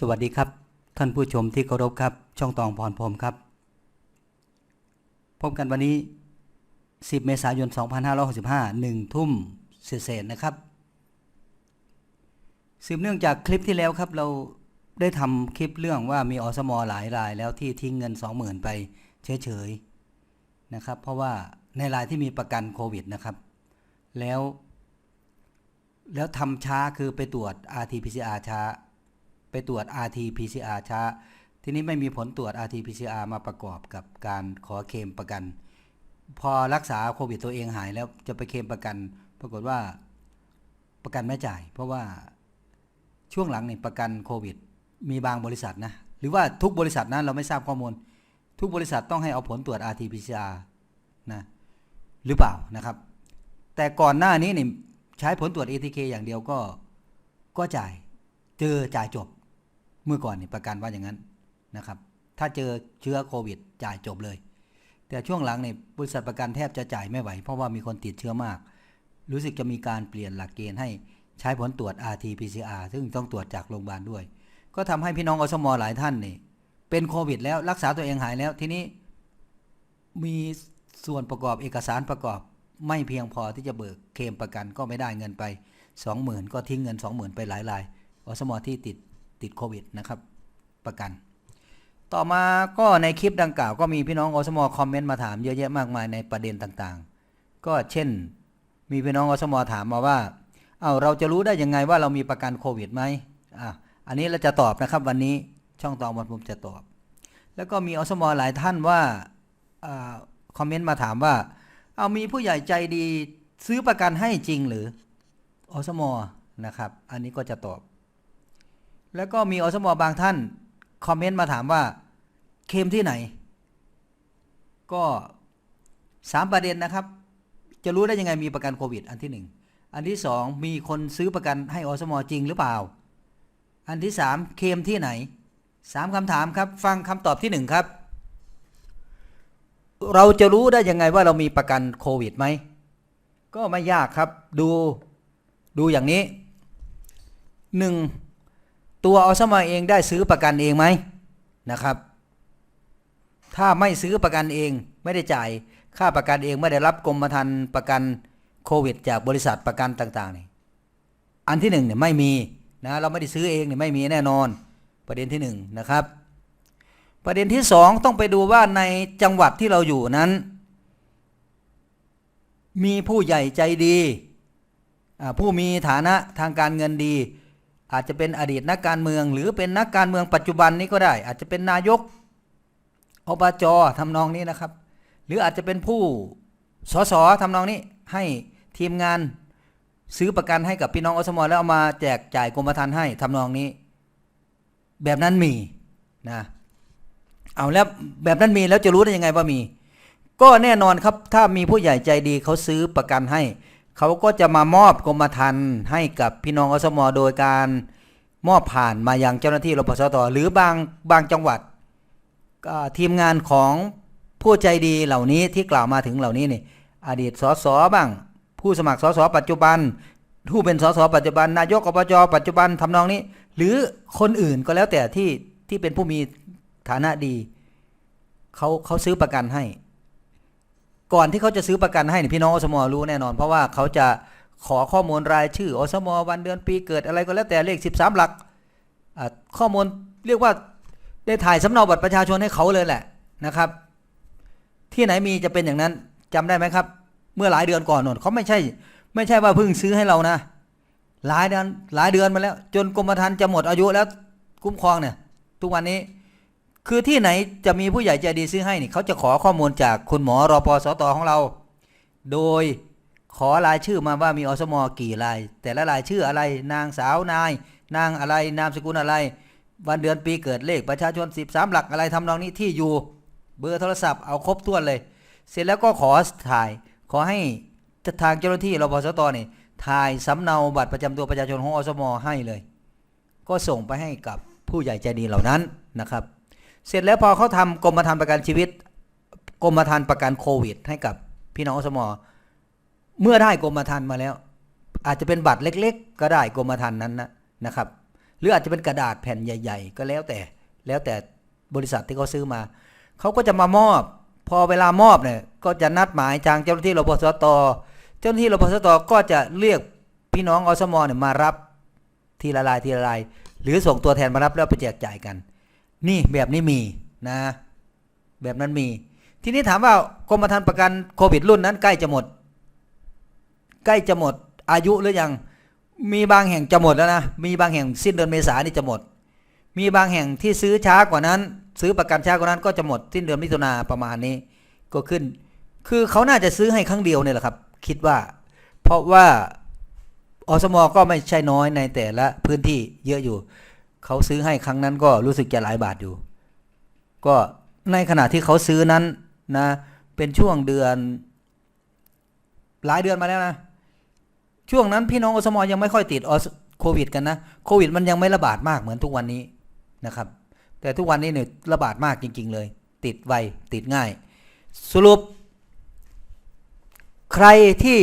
สวัสดีครับ ท่านผู้ชมที่เคารพครับ ช่องตองพรพรมครับ พบกันวันนี้ 10 เมษายน 2565 1 ทุ่มเศษนะครับ สืบเนื่องจากคลิปที่แล้วครับ เราได้ทำคลิปเรื่องว่ามีอสมหลายรายแล้วที่ทิ้งเงิน 20,000 ไปเฉยๆนะครับ เพราะว่าในรายที่มีประกันโควิดนะครับ แล้ว แล้วทำช้าคือไปตรวจ RT-PCR ช้า ไปตรวจ RT-PCR ช้า ทีนี้ไม่มีผลตรวจ RT-PCR มาประกอบกับการขอเคลมประกัน พอรักษาโควิดตัวเองหายแล้วจะไปเคลมประกัน ปรากฏว่าประกันไม่จ่าย เพราะว่าช่วงหลังนี่ประกันโควิด มีบางบริษัทนะ หรือว่าทุกบริษัทนะเราไม่ทราบข้อมูล ทุกบริษัทต้องให้เอาผลตรวจ RT-PCR นะหรือเปล่านะครับ แต่ก่อนหน้านี้นี่ใช้ผลตรวจ ATK อย่างเดียวก็ก็จ่าย เจอจ่ายจบ เมื่อก่อนนี่ประกันว่าอย่างนั้นนะครับ ถ้าเจอเชื้อโควิด จ่ายจบเลย แต่ช่วงหลังเนี่ยบริษัทประกันแทบจะจ่ายไม่ไหว เพราะว่ามีคนติดเชื้อมาก รู้สึกจะมีการเปลี่ยนหลักเกณฑ์ให้ใช้ผลตรวจ RT-PCR ซึ่งต้องตรวจจากโรงพยาบาลด้วย ก็ทำให้พี่น้องอสมหลายท่านนี่เป็นโควิด แล้วรักษาตัวเองหายแล้วทีนี้มีส่วนประกอบเอกสารประกอบไม่เพียงพอที่จะเบิกเคลมประกันก็ไม่ได้เงินไป 20,000 ก็ทิ้งเงิน 20,000 ไปหลายรายอสมที่ติด ติดโควิดนะครับ ประกัน ต่อมาก็ในคลิปดังกล่าวก็มีพี่น้องอสมอคอมเมนต์มาถามเยอะแยะมากมายในประเด็นต่างๆ ก็เช่น มีพี่น้องอสมอถามมาว่า เอาเราจะรู้ได้ยังไงว่าเรามีประกันโควิดไหมอะอันนี้เราจะตอบนะครับวันนี้ช่องตองวันผมจะตอบ แล้วก็มีอสมอหลายท่านว่าอาคอมเมนต์มาถามว่า เอามีผู้ใหญ่ใจดีซื้อประกันให้จริงหรืออสมอนะครับ อันนี้ก็จะตอบ แล้วก็มีอสมบางท่าน คอมเมนต์มาถามว่า เคลมที่ไหน ก็สามประเด็นนะครับ จะรู้ได้ยังไงมีประกันโควิด อันที่หนึ่งอันที่สองมีคนซื้อประกันให้อสมจริงหรือเปล่า อันที่สามเคลมที่ไหนสามคำถามครับ ฟังคำตอบที่หนึ่งครับ เราจะรู้ได้ยังไงว่าเรามีประกันโควิดไหม ก็ไม่ยากครับ ดูดูอย่างนี้หนึ่ง ตัวอสมาเองได้ซื้อประกันเองไหมนะครับ ถ้าไม่ซื้อประกันเองไม่ได้จ่ายค่าประกันเองไม่ได้รับกรมธรรม์ประกันโควิด จากบริษัทประกันต่างๆนี่อันที่หนึ่งเนี่ยไม่มีนะเราไม่ได้ซื้อเองเนี่ยไม่มีแน่นอน ประเด็นที่หนึ่งนะครับ ประเด็นที่สองต้องไปดูว่าในจังหวัดที่เราอยู่นั้น มีผู้ใหญ่ใจดีผู้มีฐานะทางการเงินดี อาจจะเป็นอดีตนักการเมือง หรือเป็นนักการเมืองปัจจุบันนี้ก็ได้ อาจจะเป็นนายกอบจทำนองนี้นะครับ หรืออาจจะเป็นผู้สสทำนองนี้ให้ทีมงานซื้อประกันให้กับพี่น้องอสมอแล้วเอามาแจกจ่ายกรมธรรม์ให้ทำนองนี้ แบบนั้นมีนะเอาแล้วแบบนั้นมีแล้วจะรู้ได้ยังไงว่ามี ก็แน่นอนครับถ้ามีผู้ใหญ่ใจดีเขาซื้อประกันให้ เขาก็จะมามอบกรมธรรม์ให้กับพี่น้องอสมโดยการมอบผ่านมายังเจ้าหน้าที่รพสตหรือบางบางจังหวัดทีมงานของผู้ใจดีเหล่านี้ที่กล่าวมาถึงเหล่านี้นี่อดีตสสบ้าง ผู้สมัครสสปัจจุบันผู้เป็นสสปัจจุบันนายกอบจปัจจุบันทำนองนี้ หรือคนอื่นก็แล้วแต่ที่ที่เป็นผู้มีฐานะดีเขาเขาซื้อประกันให้ ก่อนที่เขาจะซื้อประกันให้นี่พี่น้องอสมรู้แน่นอน เพราะว่าเขาจะขอข้อมูลรายชื่ออสมวันเดือนปีเกิดอะไรก็แล้วแต่เลข 13 หลักข้อมูลเรียกว่าได้ถ่ายสำเนาบัตรประชาชนให้เขาเลยแหละนะครับ ที่ไหนมีจะเป็นอย่างนั้นจำได้ไหมครับ เมื่อหลายเดือนก่อนนนเขาไม่ใช่ ไม่ใช่ว่าเพิ่งซื้อให้เรานะ หลายเดือนหลายเดือนมาแล้ว จนกรมธรรม์จะหมดอายุแล้วคุ้มครองเนี่ย ทุกวันนี้ คือที่ไหนจะมีผู้ใหญ่ใจดีซื้อให้นี่เขาจะขอข้อมูลจากคุณหมอรอพสตของเรา โดยขอรายชื่อมาว่ามีอสมกี่ราย แต่ละรายชื่ออะไร นางสาวนาย นางอะไร นามสกุลอะไร วันเดือนปีเกิดเลขประชาชน 13 หลักอะไรทำนองนี้ที่อยู่ เบอร์โทรศัพท์เอาครบถ้วนเลย เสร็จแล้วก็ขอถ่าย ขอให้ทางเจ้าหน้าที่รพสตนี่ถ่ายสำเนาบัตรประจำตัวประชาชนของอสมให้เลย ก็ส่งไปให้กับผู้ใหญ่ใจดีเหล่านั้นนะครับ เสร็จแล้วพอเขาทำกรมธรรม์ประกันชีวิต กรมธรรม์ประกันโควิด ให้กับพี่น้องอสมอ เมื่อได้กรมธรรม์มาแล้ว อาจจะเป็นบัตรเล็ก ๆ ก็ได้กรมธรรม์นั้นนะนะครับ หรืออาจจะเป็นกระดาษแผ่นใหญ่ ๆ ก็แล้วแต่แล้วแต่บริษัทที่เขาซื้อมา เขาก็จะมามอบ พอเวลามอบเนี่ยก็จะนัดหมายทางเจ้าหน้าที่รพสตเจ้าหน้าที่รพสตก็จะเรียกพี่น้องอสมเนี่ยมารับทีละลายทีละลาย หรือส่งตัวแทนมารับแล้วไปแจกจ่ายกัน นี่แบบนี้มีนะ แบบนั้นมี ทีนี้ถามว่ากรมธรรม์ประกันโควิดรุ่นนั้นใกล้จะหมด ใกล้จะหมด อายุหรือยัง มีบางแห่งจะหมดแล้วนะ มีบางแห่งสิ้นเดือนเมษายนนี่จะหมด มีบางแห่งที่ซื้อช้ากว่านั้น ซื้อประกันช้ากว่านั้นก็จะหมดสิ้นเดือนมิถุนาประมาณนี้ ก็ขึ้น คือเขาน่าจะซื้อให้ครั้งเดียวเนี่ยแหละครับ คิดว่า เพราะว่าอสมก็ไม่ใช่น้อยในแต่ละพื้นที่เยอะอยู่ เขาซื้อให้ครั้งนั้นก็รู้สึกจะหลายบาทอยู่ ก็ในขณะที่เขาซื้อนั้นนะเป็นช่วงเดือน หลายเดือนมาแล้วนะ ช่วงนั้นพี่น้องอสมอยังไม่ค่อยติดโควิดกันนะโควิดมันยังไม่ระบาดมากเหมือนทุกวันนี้นะครับ แต่ทุกวันนี้เนี่ยระบาดมากจริง ๆ เลย ติดไวติดง่าย สรุป ใครที่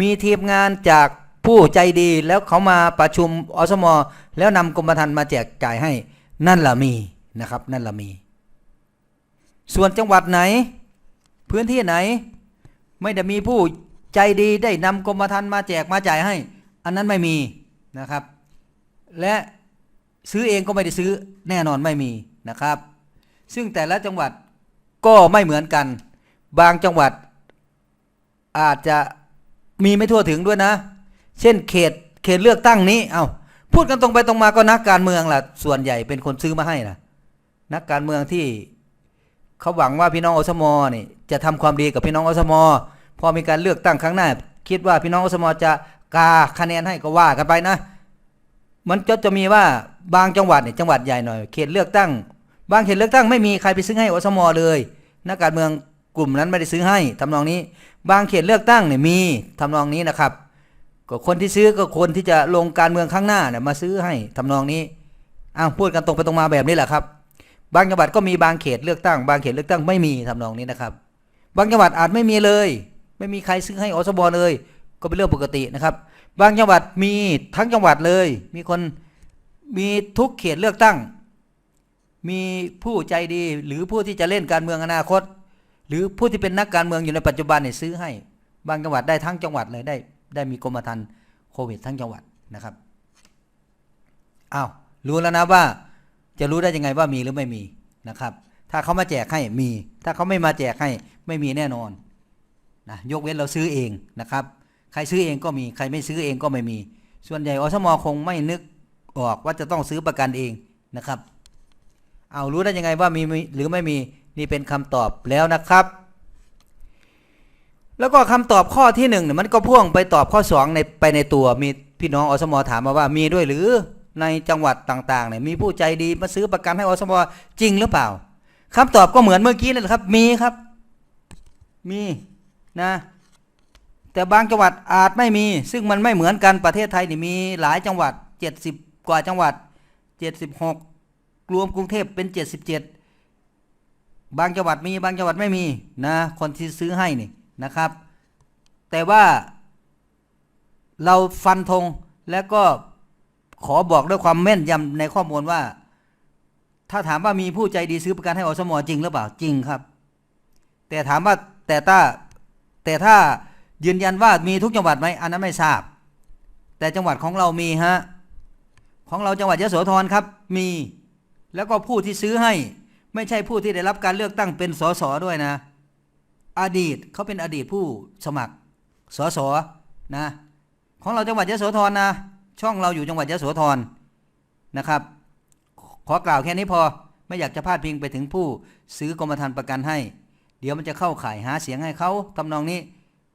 มีทีมงานจาก ผู้ใจดีแล้วเขามาประชุมอสมแล้วนำกรมธรรม์มาแจกจ่ายให้ นั่นละมีนะครับ นั่นละมี ส่วนจังหวัดไหน พื้นที่ไหน ไม่ได้มีผู้ใจดีได้นำกรมธรรม์มาแจกมาจ่ายให้ อันนั้นไม่มีนะครับ และซื้อเองก็ไม่ได้ซื้อแน่นอนไม่มีนะครับ ซึ่งแต่ละจังหวัดก็ไม่เหมือนกัน บางจังหวัดอาจจะมีไม่ทั่วถึงด้วยนะ เช่นเขตเขตเลือกตั้งนี้ เอาพูดกันตรงไปตรงมาก็นักการเมืองล่ะ ส่วนใหญ่เป็นคนซื้อมาให้นะนักการเมืองที่เขาหวังว่าพี่น้องอสมอนี่จะทำความดีกับพี่น้องอสมอพอมีการเลือกตั้งครั้งหน้า คิดว่าพี่น้องอสมอจะกาคะแนนให้ก็ว่ากันไปนะ มันก็จะมีว่าบางจังหวัดเนี่ยจังหวัดใหญ่หน่อยเขตเลือกตั้ง บางเขตเลือกตั้งไม่มีใครไปซื้อให้อสมอเลย นักการเมืองกลุ่มนั้นไม่ได้ซื้อให้ทำนองนี้ บางเขตเลือกตั้งเนี่ยมีทำนองนี้นะครับ ก็คนที่ซื้อก็คนที่จะลงการเมืองข้างหน้าเนี่ยมาซื้อให้ทำนองนี้อ้าวพูดกันตรงไปตรงมาแบบนี้แหละครับ บางจังหวัดก็มีบางเขตเลือกตั้ง บางเขตเลือกตั้งไม่มีทำนองนี้นะครับ บางจังหวัดอาจไม่มีเลย ไม่มีใครซื้อให้อสบเลย ก็เป็นเรื่องปกตินะครับ บางจังหวัดมีทั้งจังหวัดเลย มีคนมีทุกเขตเลือกตั้ง มีผู้ใจดีหรือผู้ที่จะเล่นการเมืองอนาคต หรือผู้ที่เป็นนักการเมืองอยู่ในปัจจุบันเนี่ยซื้อให้ บางจังหวัดได้ทั้งจังหวัดเลยได้ ได้มีกรมธรรม์โควิดทั้งจังหวัดนะครับอ้าวรู้แล้วนะว่าจะรู้ได้ยังไงว่ามีหรือไม่มีนะครับ ถ้าเขามาแจกให้มี ถ้าเขาไม่มาแจกให้ไม่มีแน่นอนนะยกเว้นเราซื้อเองนะครับ ใครซื้อเองก็มีใครไม่ซื้อเองก็ไม่มี ส่วนใหญ่อสมคงไม่นึกออกว่าจะต้องซื้อประกันเองนะครับ เอารู้ได้ยังไงว่ามีหรือไม่มีนี่เป็นคำตอบแล้วนะครับ แล้วก็คำตอบข้อที่หนึ่งเนี่ยมันก็พ่วงไปตอบข้อสองในไปในตัวมีพี่น้องอสมถามมาว่ามีด้วยหรือในจังหวัดต่างๆเนี่ยมีผู้ใจดีมาซื้อประกันให้อสมจริงหรือเปล่าคำตอบก็เหมือนเมื่อกี้นั่นแหละครับ มีครับ มีนะ แต่บางจังหวัดอาจไม่มี ซึ่งมันไม่เหมือนกันประเทศไทยนี่มีหลายจังหวัด 70 กว่าจังหวัด 76 รวมกรุงเทพเป็น 77 บางจังหวัดมีบางจังหวัดไม่มีนะคนที่ซื้อให้นี่ นะครับ แต่ว่าเราฟันธงและก็ขอบอกด้วยความแม่นยำในข้อมูลว่า ถ้าถามว่ามีผู้ใจดีซื้อประกันให้อสมอจริงหรือเปล่าจริงครับ แต่ถามว่าแต่ถ้าแต่ถ้ายืนยันว่ามีทุกจังหวัดไหมอันนั้นไม่ทราบ แต่จังหวัดของเรามีฮะของเราจังหวัดยะโสธรครับมีแล้วก็ผู้ที่ซื้อให้ ไม่ใช่ผู้ที่ได้รับการเลือกตั้งเป็นสสด้วยนะ อดีตเขาเป็นอดีตผู้สมัครสสนะของเราจังหวัดยโสธรนะ ช่องเราอยู่จังหวัดยโสธรนะครับ ขอกล่าวแค่นี้พอไม่อยากจะพาดพิงไปถึงผู้ซื้อกรมธรรม์ประกันให้ เดี๋ยวมันจะเข้าข่ายหาเสียงให้เขาทำนองนี้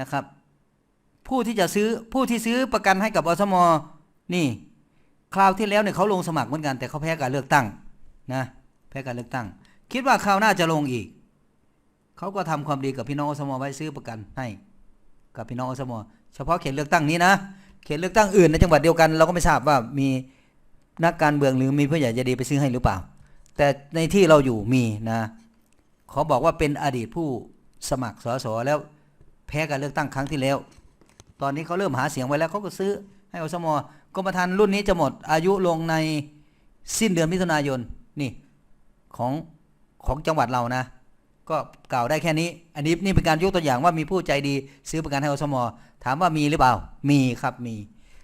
นะครับ ผู้ที่จะซื้อผู้ที่ซื้อประกันให้กับอสมนี่ คราวที่แล้วเนี่ยเขาลงสมัครเหมือนกันแต่เขาแพ้การเลือกตั้งนะแพ้การเลือกตั้ง คิดว่าคราวหน้าจะลงอีก เขาก็ทำความดีกับพี่น้องอสมไว้ซื้อประกันให้กับพี่น้องอสมเฉพาะเขตเลือกตั้งนี้นะเขตเลือกตั้งอื่นในจังหวัดเดียวกันเราก็ไม่ทราบว่ามีนักการเมืองหรือมีผู้ใหญ่ใจดีไปซื้อให้หรือเปล่า แต่ในที่เราอยู่มีนะขอบอกว่าเป็นอดีตผู้สมัครสสแล้วแพ้การเลือกตั้งครั้งที่แล้ว ตอนนี้เขาเริ่มหาเสียงไว้แล้วเขาก็ซื้อให้อสมกรมธรรม์รุ่นนี้จะหมดอายุลงในสิ้นเดือนมิถุนายนนี่ของของจังหวัดเรานะ ก็กล่าวได้แค่นี้ อันนี้นี่เป็นการยกตัวอย่างว่ามีผู้ใจดีซื้อประกันให้อสมถามว่ามีหรือเปล่า มีครับมี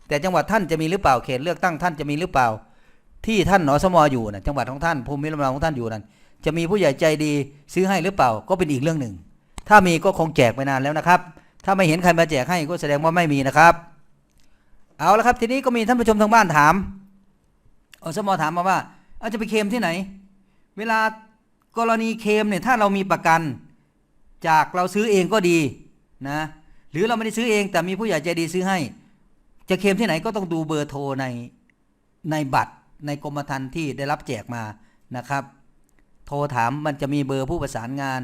แต่จังหวัดท่านจะมีหรือเปล่าเขตเลือกตั้งท่านจะมีหรือเปล่า ที่ท่านอสมออยู่นะจังหวัดของท่านภูมิลำเนาของท่านอยู่นั้นจะมีผู้ใหญ่ใจดีซื้อให้หรือเปล่าก็เป็นอีกเรื่องหนึ่ง ถ้ามีก็คงแจกไปนานแล้วนะครับ ถ้าไม่เห็นใครมาแจกให้ก็แสดงว่าไม่มีนะครับ เอาละครับทีนี้ก็มีท่านผู้ชมทางบ้านถามอสมถามมาว่า เอาจะไปเคมที่ไหน เวลา กรณีเคมเนี่ยถ้าเรามีประกัน จากเราซื้อเองก็ดีนะหรือเราไม่ได้ซื้อเองแต่มีผู้ใหญ่ใจดีซื้อให้ จะเคมที่ไหนก็ต้องดูเบอร์โทรในในบัตรในกรมธรรม์ที่ได้รับแจกมานะครับ โทรถามมันจะมีเบอร์ผู้ประสานงาน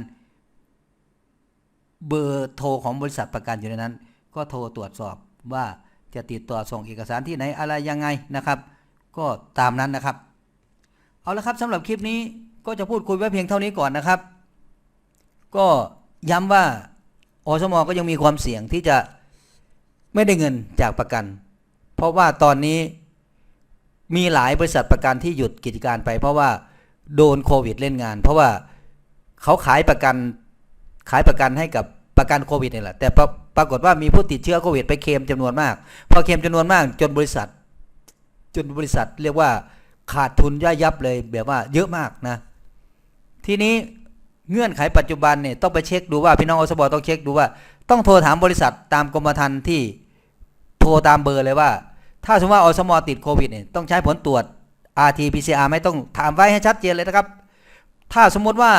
เบอร์โทรของบริษัทประกันอยู่ในนั้น ก็โทรตรวจสอบว่าจะติดต่อส่งเอกสารที่ไหนอะไรยังไงนะครับ ก็ตามนั้นนะครับ เอาละครับสำหรับคลิปนี้ ก็จะพูดคุยไว้เพียงเท่านี้ก่อนนะครับ ก็ย้ำว่าอสมก็ยังมีความเสี่ยงที่จะไม่ได้เงินจากประกัน เพราะว่าตอนนี้มีหลายบริษัทประกันที่หยุดกิจการไป เพราะว่าโดนโควิดเล่นงาน เพราะว่าเขาขายประกันขายประกันให้กับประกันโควิดนี่แหละแต่ปรากฏว่ามีผู้ติดเชื้อโควิดไปเคมจำนวนมาก พอเคมจำนวนมากจนบริษัท จนบริษัทเรียกว่าขาดทุนย่อยยับเลยแบบว่าเยอะมากนะ ทีนี้เงื่อนไขปัจจุบันเนี่ยต้องไปเช็คดูว่าพี่น้องอสบต้องเช็คดูว่า ต้องโทรถามบริษัทตามกรมธรรม์ที่โทรตามเบอร์เลยว่า ถ้าสมมติว่าอสมติดโควิดเนี่ยต้องใช้ผลตรวจ RT PCR ไม่ต้องถามไว้ให้ชัดเจนเลยนะครับ ถ้าสมมติว่า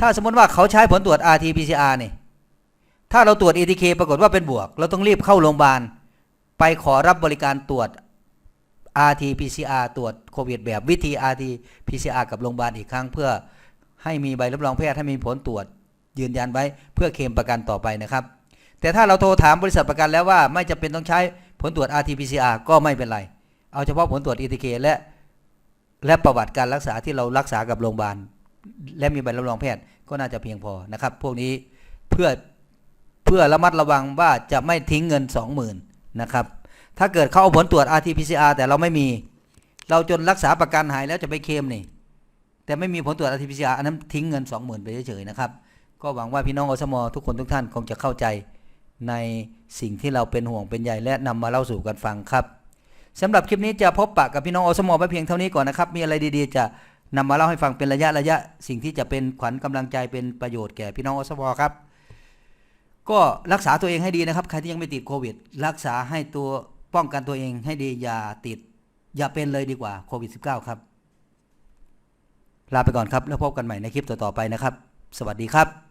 ถ้าสมมติว่าเขาใช้ผลตรวจ RT PCR เนี่ยถ้าเราตรวจ ATK ปรากฏว่าเป็นบวก เราต้องรีบเข้าโรงพยาบาลไปขอรับบริการตรวจ RT PCR ตรวจโควิดแบบวิธี RT PCR กับโรงพยาบาลอีกครั้ง เพื่อให้มีใบรับรองแพทย์ให้มีผลตรวจยืนยันไว้เพื่อเคลมประกันต่อไปนะครับ แต่ถ้าเราโทรถามบริษัทประกันแล้วว่าไม่จำเป็นต้องใช้ผลตรวจ RT PCR ก็ไม่เป็นไร เอาเฉพาะผลตรวจ ATK และและประวัติการรักษาที่เรารักษากับโรงพยาบาลและมีใบรับรองแพทย์ก็น่าจะเพียงพอนะครับ พวกนี้เพื่อเพื่อระมัดระวังว่าจะไม่ทิ้งเงิน 20,000นะครับ ถ้าเกิดเขาเอาผลตรวจ RT-PCR แต่เราไม่มี เราจนรักษาประกันหายแล้วจะไปเคลมนี่ แต่ไม่มีผลตรวจ RT-PCR อันนั้นทิ้งเงิน 20,000 ไปเฉยๆนะครับ ก็หวังว่าพี่น้องอสมทุกคนทุกท่านคงจะเข้าใจในสิ่งที่เราเป็นห่วงเป็นใยและนำมาเล่าสู่กันฟังครับสำหรับคลิปนี้จะพบปะกับพี่น้องอสมไว้เพียงเท่านี้ก่อนนะครับ มีอะไรดีๆ จะนำมาเล่าให้ฟังเป็นระยะระยะ สิ่งที่จะเป็นขวัญกำลังใจเป็นประโยชน์แก่พี่น้องอสมครับ ก็รักษาตัวเองให้ดีนะครับ ใครที่ยังไม่ติดโควิด รักษาให้ตัว ป้องกันตัวเองให้ดีอย่าติด อย่าเป็นเลยดีกว่าโควิด -19 ครับ ลาไปก่อนครับ แล้วพบกันใหม่ในคลิปต่อๆไปนะครับ สวัสดีครับ